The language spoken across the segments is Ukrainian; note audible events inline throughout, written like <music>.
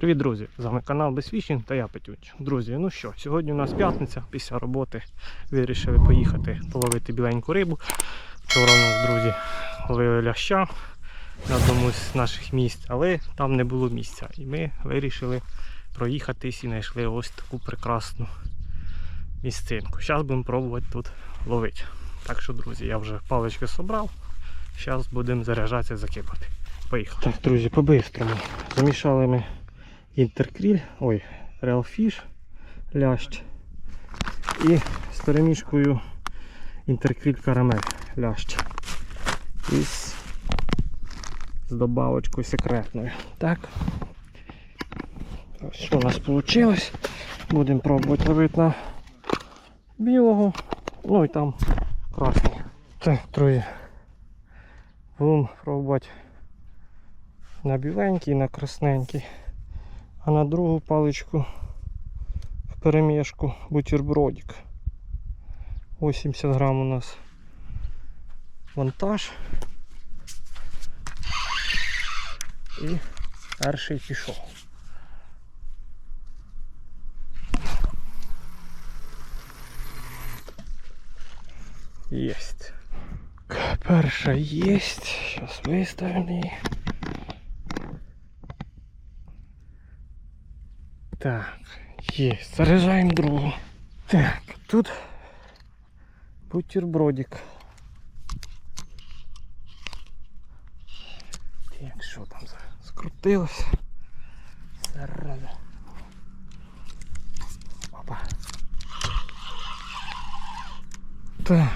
Привіт, друзі! З вами канал Безфішінг та я Петюнч. Друзі, ну що, сьогодні у нас п'ятниця, після роботи вирішили поїхати половити біленьку рибу. Вчора у нас, друзі, ловили ляща на одному з наших місць, але там не було місця. І ми вирішили проїхатись і знайшли ось таку прекрасну місцинку. Зараз будемо пробувати тут ловити. Так що, друзі, я вже палички зібрав. Зараз будемо заряджатися закидувати. Поїхали. Так, друзі, по-бистрому. Замішали ми інтеркріль, ой, Real лящ. І з перемішкою інтеркріль карамель лящ. І з, з добавочкою секретною. Так. Ось що у нас вийшло. Будемо пробувати ловити на білого. Ну і там красний. Так, друзі. Будемо пробувати на біленький, на красненький. А на другу паличку в перемішку бутербродик. 80 грам у нас вантаж. І перший пішов. Єсть. Перша єсть. Зараз виставимо її. Так, є. Заряджаємо другу. Так, тут бутербродик. Так, що там за- скрутилось? Зараза. Опа. Так.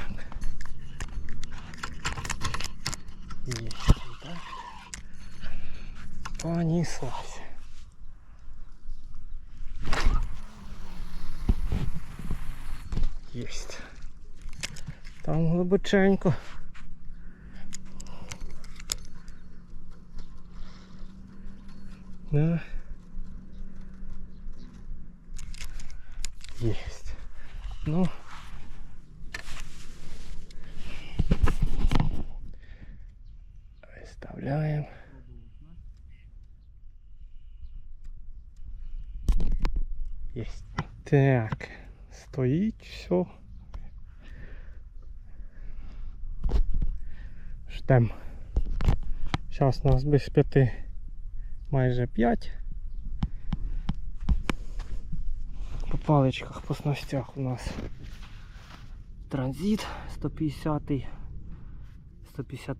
Є. Так. Понеслась. Глибоченько. Да. Єсть. Ну. Виставляємо. Єсть. Так. Стоїть все. Ждем. Зараз у нас без п'яти майже п'ять. По паличках, по снастях у нас транзит 150 150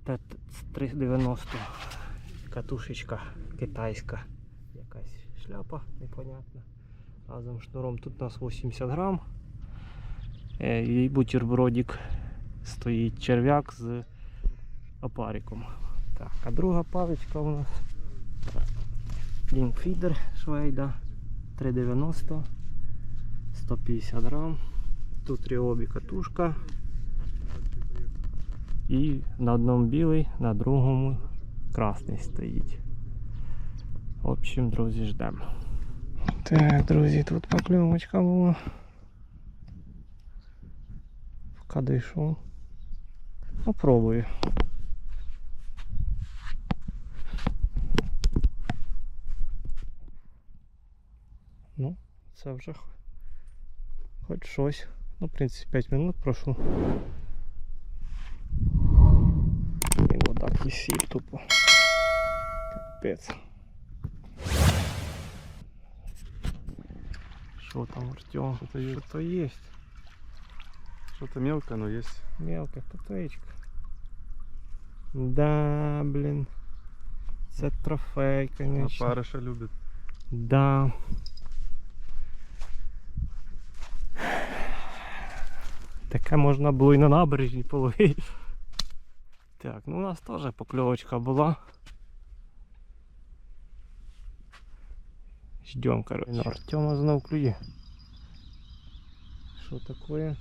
390 катушечка китайська якась шляпа непонятна разом шнуром тут у нас 80 грам Е, і бутербродик стоїть черв'як з опариком. Так, а друга паличка у нас Лінкфідер Швейда 390 150 грам. Тут ріобі катушка. І на одному білий, на другому красний стоїть. В общем, друзі, ждемо. Так, друзі, тут покльовочка була. Поки дійшов. Попробую. це вже хо- хоч щось. Ну, в принципі, 5 минут пройшло. І вода кисіль тупо. Капець. Що там, Артем? Что-то есть. Что-то есть. Что-то мелкое, но есть. Мелкая птичка. Да, блин. Це трофей, А конечно. парыша любит. Да. Таке можна було і на набережні половити. Так, ну у нас теж покльовочка була. Ждем, короче. Ну, Артема знов клює. Що таке?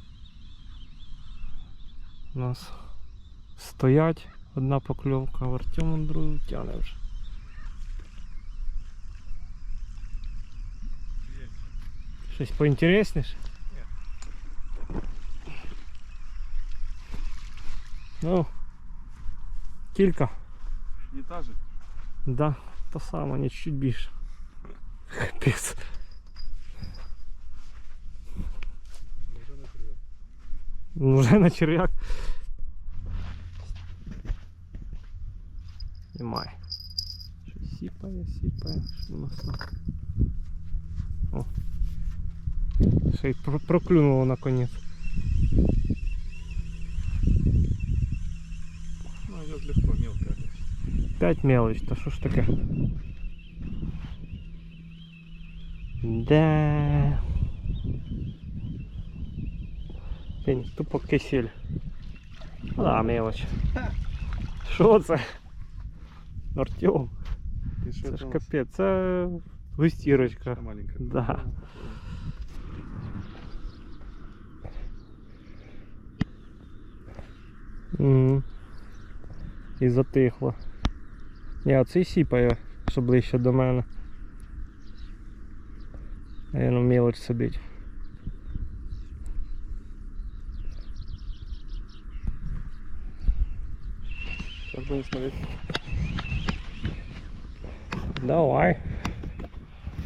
У нас стоять одна покльовка, а Артема другу тяне вже. Щось поінтересніше? Ну, кілька. Не та же? Да, та сама, не чуть більше. Капець. Уже на крылья. Ну, Вже на черв'як. Немає. Щось сіпає, сіпає. Що у нас там? О. Ще й про- проклюнуло наконець. Ну, идет легко, мелкая. П'ять мелоч, та що ж таке? Да. Блін, тупо кисель. Ну да, мелоч. Що це? Артем, И что це это ж у нас? капець, це густірочка. Что маленькая. Да. Угу. І затихло. Ні, а цей сіпає, що ближче до мене. Наверно, мелоч сидить. Сейчас будем смотреть. Давай.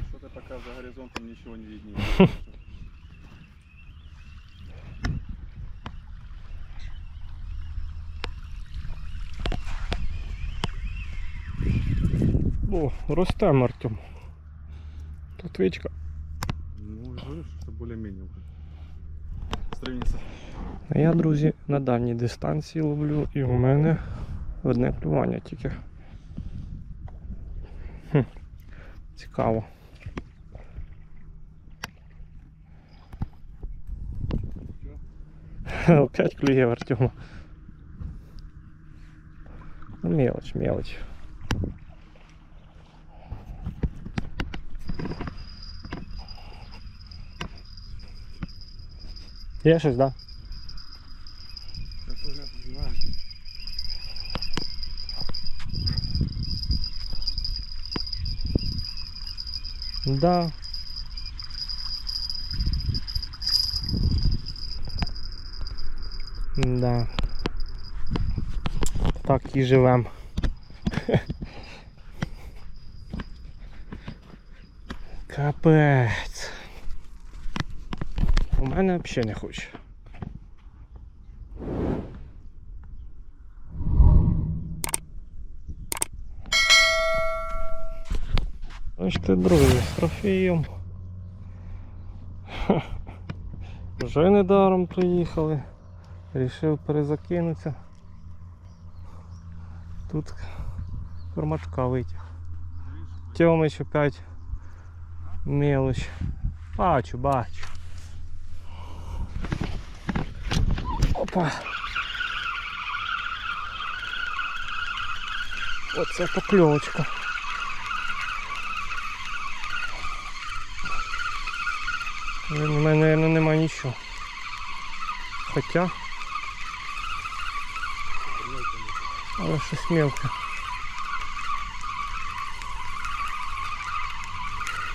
Что-то пока за горизонтом ничего не виднее. <laughs> О, ростем Артем. Плотвичка. Ну, я говорю, что более-менее уже. Сравнится. А я, друзі, на дальній дистанції ловлю і у мене одне клювання тільки. Хм. Цікаво. Опять клює в Артема. Ну, мелочь, мелочь. Є щось? Сейчас. Да. Да. Так і живем. <laughs> Капець. Мене взагалі не хоче. Бачите, друзі, з трофеєм. <laughs> Вже недаром приїхали. Рішив перезакинутися. Тут кормачка витяг. Тьомич опять мелоч. Бачу, бачу. Опа. Оце покльовочка. У мене, мабуть, немає нічого. Хоча. Але щось мелке.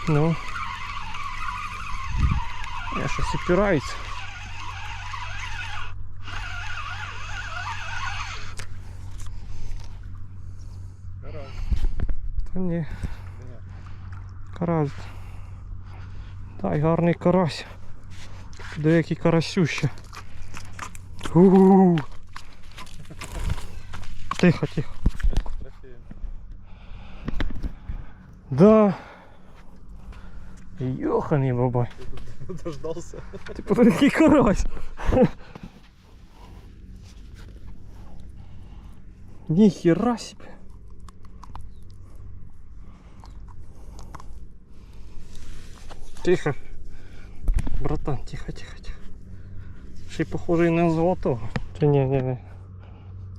Ну. Я щось опираюсь. Та ні, Да. карась. Дай гарний карась. Деякий карасюще. У-у-у. Тихо, тихо. Трофеем. Да. Йоханий бабай. Дождался. Ти який карась. Ніхіра себе. Тихо. Братан, тихо, тихо, тихо. Ще й похожий на золотого. Чи ні, ні, ні.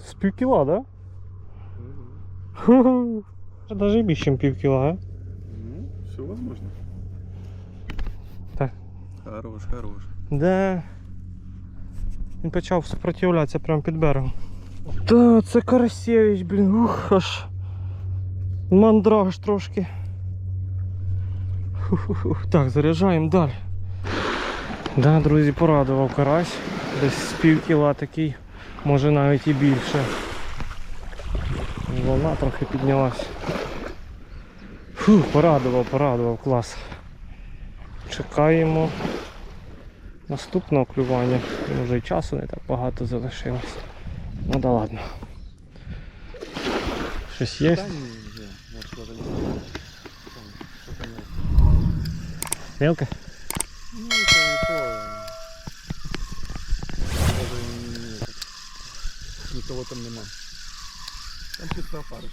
З півкіла, да? Мгм. Ху-ху. Даже більше, ніж півкіла, а? Ну, Все возможно. Так. Хорош, хорош. Де? Він почав сопротивлятися прямо під берегом. Та, це Карасєвич, блін, ух, аж мандраж трошки. Так, заряджаємо далі. Да, друзі, порадував карась. Десь з пів кіла такий, може навіть і більше. Волна трохи піднялась. Фу, порадував, порадував, клас. Чекаємо наступного клювання. Вже й часу не так багато залишилось. Ну да ладно. Щось є? Мелко? Ну, это не то. Даже не, не, этот. Никого там нема. Там чисто опарыш.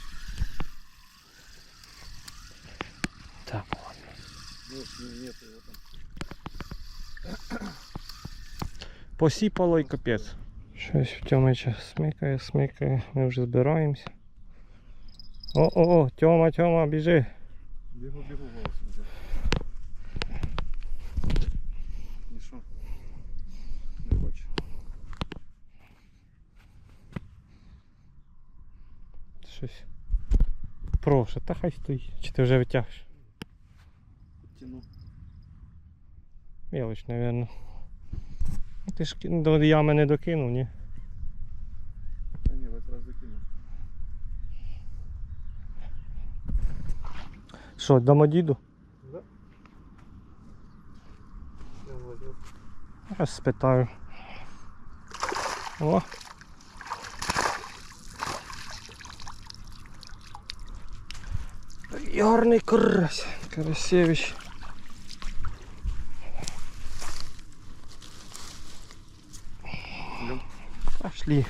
Так, ладно. Нет, не- нет его там. Посіпало і капець. Щось в Тьомича смикає, смикає. Ми вже збираємося. О-о-о, Тьома, Тьома, біжи. Бегу, бегу, волос Прошу, та хай стоїть. Чи ти вже витягнеш? Тяну. Мелоч, напевно. Ну, Ти ж до ями не докинув, ні? Да не, в этот раз закину. Що, дамо діду? Да. Зараз спитаю. О. Гарний карась. Карасевич. Пошли.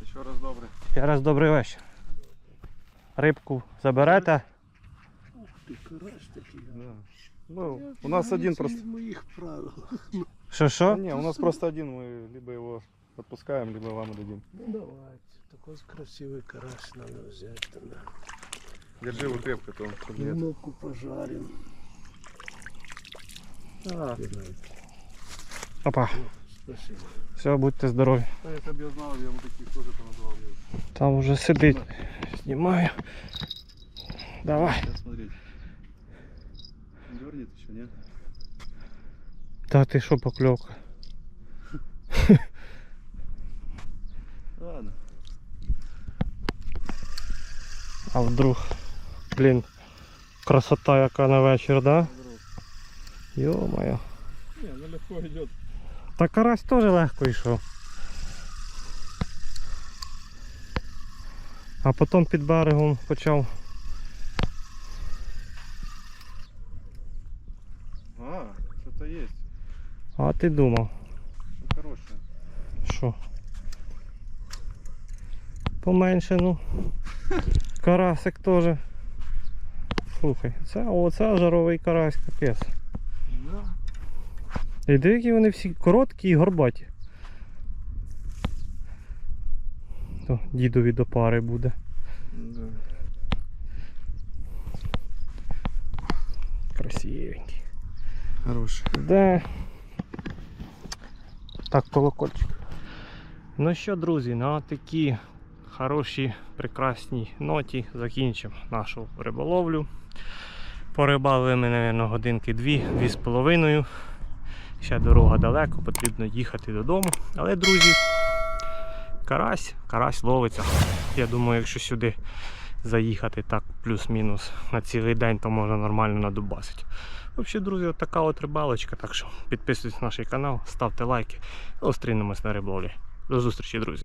Еще раз добрый. Ще раз добрий вечір. Рибку заберете? Ти карась такий. Да. Ну, у нас один просто. Це моїх правил. Да що? не, у нас просто один, мы либо его отпускаем, либо вам отдадим. Ну давайте. Такой красивый карась надо взять тогда. Держи его крепко, то нет. Немного пожарим. А, Опа. Спасибо. Все, будьте здорові. бы я знал, я бы таких тоже. Там уже сидить. Знімаю. Давай. Сейчас смотреть. Дернет еще, нет? Та ти що покльовка? <laughs> Ладно. А вдруг. Блін. Красота яка на вечір, да? Йо-моє. Не, ну легко идет. Та карась теж легко йшов. А потім під берегом почав. А, что-то есть. А ти думав, Ну, хорошее. що? Поменше, ну. Карасик теж. Слухай, це оце жаровий карась, капець. Да. І деякі вони всі короткі і горбаті. То дідові до пари буде. Да. Красивенький. Хороший. Де? Так, колокольчик. Ну що, друзі, на такій хорошій, прекрасній ноті закінчимо нашу риболовлю. Порибали ми, мабуть, годинки дві, дві з половиною. Ще дорога далеко, потрібно їхати додому. Але, друзі, карась, карась ловиться. Я думаю, якщо сюди заїхати так плюс-мінус на цілий день, то можна нормально надубасити. Взагалі, друзі, от така от рибалочка. Так що підписуйтесь на наш канал, ставте лайки. Зустрінемось на риболі. До зустрічі, друзі.